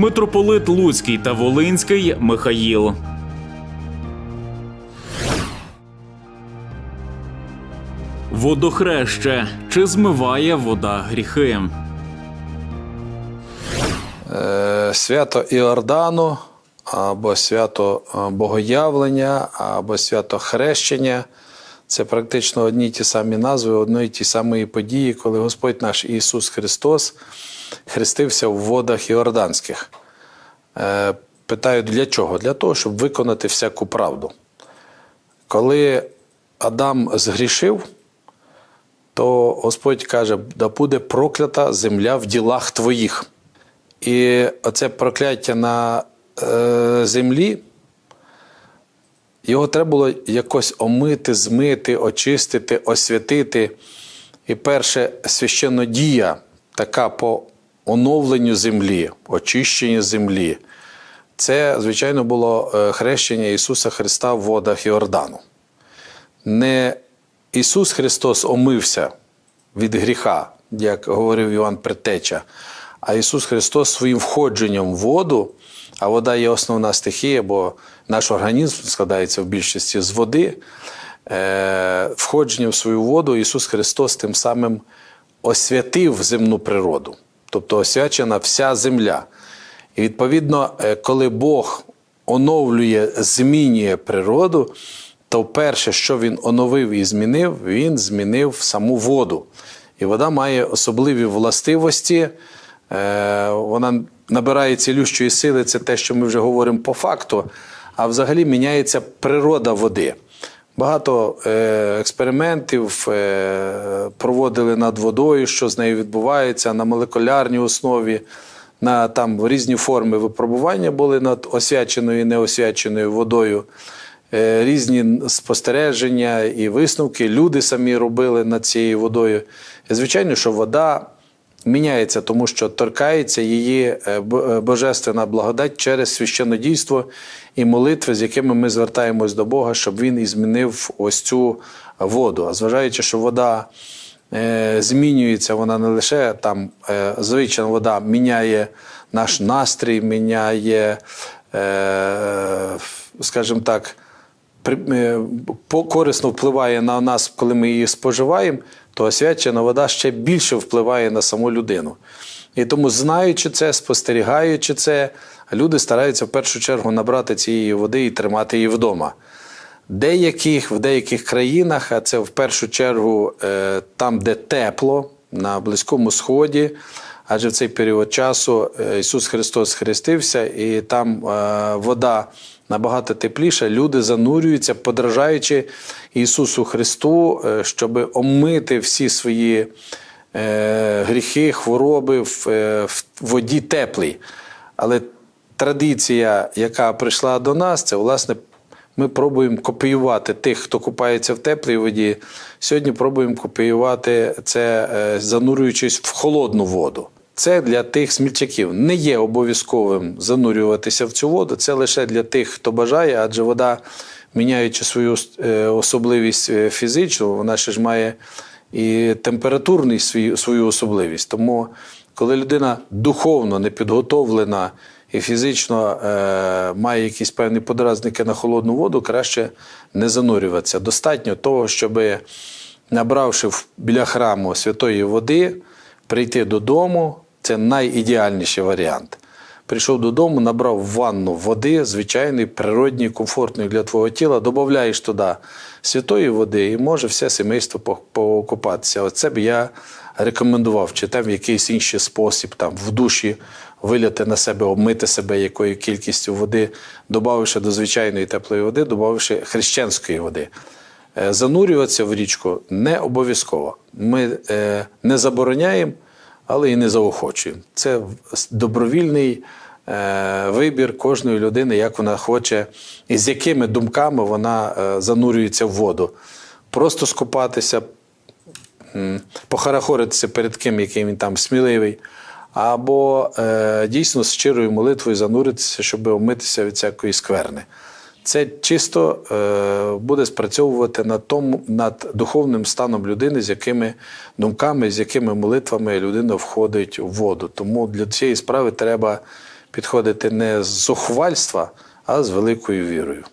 митрополит Луцький та Волинський Михаїл. Водохреще чи змиває вода гріхи? Е, Свято Іордану або свято е, Богоявлення, або свято Хрещення це практично одні й ті самі назви, одної ті самої події, коли Господь наш Ісус Христос хрестився в водах Іорданських. Е, Питаю, для чого? Для того, щоб виконати всяку правду. Коли Адам згрішив, то Господь каже: да буде проклята земля в ділах твоїх. І оце прокляття на е, землі, його треба було якось омити, змити, очистити, освятити. І перше священнодія, така по оновленню землі, очищенню землі, це, звичайно, було е, хрещення Ісуса Христа в водах Йордану. Не Ісус Христос омився від гріха, як говорив Іван Предтеча, а Ісус Христос своїм входженням в воду, а вода є основна стихія, бо наш організм складається в більшості з води. Е, Входженням в свою воду Ісус Христос тим самим освятив земну природу, тобто освячена вся земля. І відповідно, е, коли Бог оновлює, змінює природу, то перше, що він оновив і змінив, він змінив саму воду. І вода має особливі властивості. Е, Вона набирає цілющої сили, це те, що ми вже говоримо по факту, а взагалі міняється природа води. Багато е, експериментів е, проводили над водою, що з нею відбувається на молекулярній основі, на там різні форми випробування були над освяченою і неосвяченою водою. Е, Різні спостереження і висновки люди самі робили над цією водою. І, звичайно, що вода міняється, тому що торкається її е, е, божественна благодать через священнодійство і молитви, з якими ми звертаємось до Бога, щоб він і змінив ось цю воду. А зважаючи, що вода е, змінюється, вона не лише там звичайна вода міняє наш настрій, міняє, скажімо так, корисно впливає на нас, коли ми її споживаємо, то освячена вода ще більше впливає на саму людину. І тому, знаючи це, спостерігаючи це, люди стараються в першу чергу набрати цієї води і тримати її вдома. Деяких, в деяких країнах, а це в першу чергу е, там, де тепло, на Близькому Сході, адже в цей період часу е, Ісус Христос хрестився, і там е, вода набагато тепліша, люди занурюються, подражаючи Ісусу Христу, е, щоб омити всі свої е, гріхи, хвороби в, е, воді теплій. Але традиція, яка прийшла до нас, це власне ми пробуємо копіювати тих, хто купається в теплій воді. Сьогодні пробуємо копіювати це, занурюючись в холодну воду. Це для тих смільчаків. Не є обов'язковим занурюватися в цю воду. Це лише для тих, хто бажає, адже вода, міняючи свою е, особливість е, фізичну, вона ще ж має і температурну свою, особливість. Тому, коли людина духовно не підготовлена і фізично е, має якісь певні подразники на холодну воду, краще не занурюватися. Достатньо того, щоб, набравши біля храму святої води, прийти додому це найідеальніший варіант. Прийшов додому, набрав ванну води, звичайної, природньої, комфортної для твого тіла, додаєш туди святої води і може все сімейство по- покупатися. Оце б я рекомендував, чи там в якийсь інший спосіб, там в душі виляти на себе, обмити себе якою кількістю води, додавши до звичайної теплої води, додавши хрещенської води. Е, Занурюватися в річку не обов'язково. Ми е, не забороняємо, але і не заохочуємо. Це добровільний е, вибір кожної людини, як вона хоче і з якими думками вона е, занурюється в воду. Просто скупатися, похарахоритися перед ким, який він там сміливий, або е, дійсно з щирою молитвою зануритися, щоб омитися від всякої скверни. Це чисто е, буде спрацьовувати над, тому, над духовним станом людини, з якими думками, з якими молитвами людина входить в воду. Тому для цієї справи треба підходити не з зухвальства, а з великою вірою.